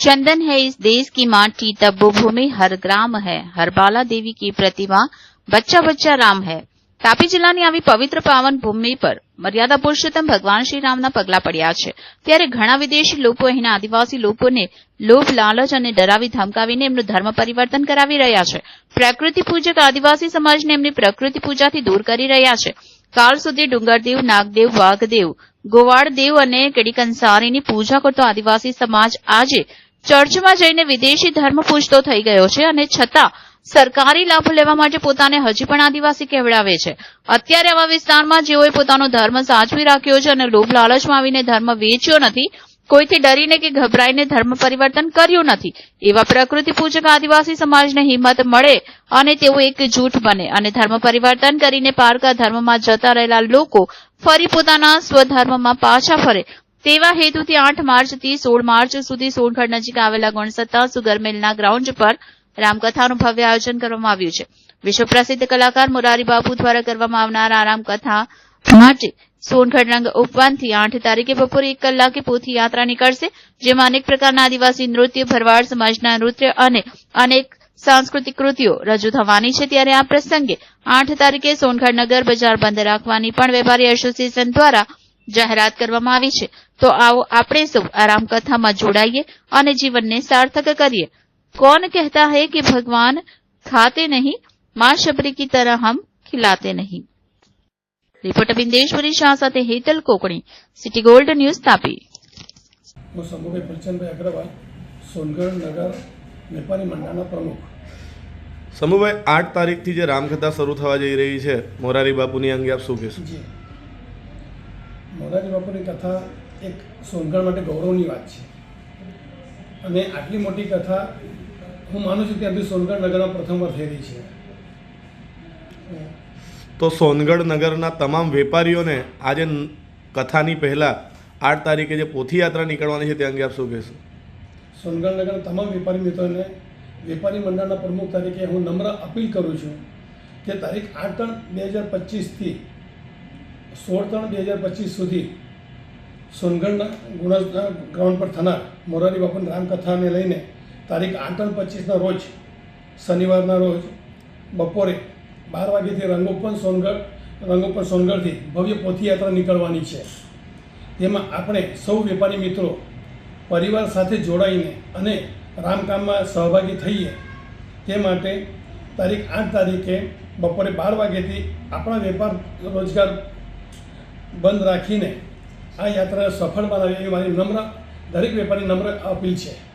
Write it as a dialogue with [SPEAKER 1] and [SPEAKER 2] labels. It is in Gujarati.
[SPEAKER 1] चंदन है इस देश की माटी तब वो भूमि हर ग्राम है हर बाला देवी की प्रतिमा बच्चा बच्चा राम है તાપી જિલ્લાની આવી પવિત્ર પાવન ભૂમિ પર મર્યાદા પુરુષોત્તમ ભગવાન શ્રી રામના પગલા પડ્યા છે ત્યારે ઘણા વિદેશી લોકો અહીંના આદિવાસી લોકોને લોભ લાલચ અને ડરાવી ધમકાવીને એમનું ધર્મ પરિવર્તન કરાવી રહ્યા છે પ્રકૃતિ પૂજક આદિવાસી સમાજને એમની પ્રકૃતિ પૂજાથી દૂર કરી રહ્યા છે કાળ સુધી ડુંગરદેવ નાગદેવ વાઘદેવ ગોવાળદેવ અને કેડીકંસારીની પૂજા કરતો આદિવાસી સમાજ આજે ચર્ચમાં જઈને વિદેશી ધર્મ પૂજતો થઈ ગયો છે અને છતાં સરકારી લાભો લેવા માટે પોતાને હજી પણ આદિવાસી કહેવડાવે છે. અત્યારે આવા વિસ્તારમાં જેઓએ પોતાનો ધર્મ સાચવી રાખ્યો છે અને લોભ લાલચમાં આવીને ધર્મ વેચ્યો નથી, કોઈથી ડરીને કે ગભરાઈને ધર્મ પરિવર્તન કર્યું નથી, એવા પ્રકૃતિ પૂજક આદિવાસી સમાજને હિંમત મળે અને તેઓ એક જૂઠ બને અને ધર્મ પરિવર્તન કરીને પારકા ધર્મમાં જતા રહેલા લોકો ફરી પોતાના સ્વધર્મમાં પાછા ફરે. તેવા હેતુથી આઠ માર્ચથી સોળ માર્ચ સુધી સોનગઢ નજીક આવેલા ગણસત્તા સુગર મિલના ગ્રાઉન્ડ પર રામકથાનું ભવ્ય આયોજન કરવામાં આવ્યું છે. વિશ્વ પ્રસિદ્ધ કલાકાર મોરારી બાપુ દ્વારા કરવામાં આવનાર આ રામકથા માટે સોનગઢ ઉપવનથી આઠ તારીખે બપોરે એક કલાકે પોથી યાત્રા નીકળશે, જેમાં અનેક પ્રકારના આદિવાસી નૃત્ય, ભરવાડ સમાજના નૃત્ય અને અનેક સાંસ્કૃતિક કૃતિઓ રજૂ થવાની છે. ત્યારે આ પ્રસંગે આઠ તારીખે સોનગઢ નગર બજાર બંધ રાખવાની પણ વેપારી એસોસિએશન દ્વારા જાહેરાત કરવામાં આવી છે. તો આવો આપણે સૌ આરામ કથામાં જોડાઈએ અને જીવનને સાર્થક કરીએ. કોણ કહેતા હૈ કે ભગવાન ખાતે નહીં? માં શબરી કી તરહ હમ ખિલાતે નહીં. રિપોર્ટ બિંદેશ્વરી શાહ સાથે Hetal Kokani city gold news Tapi.
[SPEAKER 2] હું શંભુભાઈ ફુલચંદભાઈ અગ્રવાલ સોનગઢ નગર વેપારી મંડળના પ્રમુખ.
[SPEAKER 3] શંભુભાઈ આઠ તારીખથી જે રામકથા શરૂ થવા જઈ રહી છે મોરારી બાપુની અંગે આપ શું કહેશો?
[SPEAKER 2] મોરારી બાપુની કથા એક સોનગઢ માટે ગૌરવની વાત છે. અને આટલી મોટી કથા હું માનું છું ત્યાંથી સોનગઢ નગરમાં પ્રથમવાર થઈ રહી છે.
[SPEAKER 3] તો સોનગઢ નગરના તમામ વેપારીઓને આજે કથાની પહેલાં આઠ તારીખે જે પોથીયાત્રા નીકળવાની છે તે અંગે આપ શું કહેશો?
[SPEAKER 2] સોનગઢ નગરના તમામ વેપારી મિત્રોને વેપારી મંડળના પ્રમુખ તરીકે હું નમ્ર અપીલ કરું છું કે તારીખ આઠ ત્રણ બે હજાર પચીસથી સોળ ત્રણ બે હજાર પચીસ સુધી સોનગઢના ગુણસના ગ્રાઉન્ડ પર થનાર મોરારી બાપુની રામકથાને લઈને તારીખ આઠ ત્રણ પચીસના રોજ, શનિવારના રોજ, બપોરે બાર વાગ્યાથી રંગોપન સોનગઢ, રંગોપન સોનગઢથી ભવ્ય પોથીયાત્રા નીકળવાની છે. તેમાં આપણે સૌ વેપારી મિત્રો પરિવાર સાથે જોડાઈને અને રામકામમાં સહભાગી થઈએ તે માટે તારીખ આઠ તારીખે બપોરે બાર વાગ્યાથી આપણા વેપાર રોજગાર બંધ રાખીને આ યાત્રાને સફળ બનાવી એ મારી નમ્ર દરેક વેપારી નમ્ર અપીલ છે.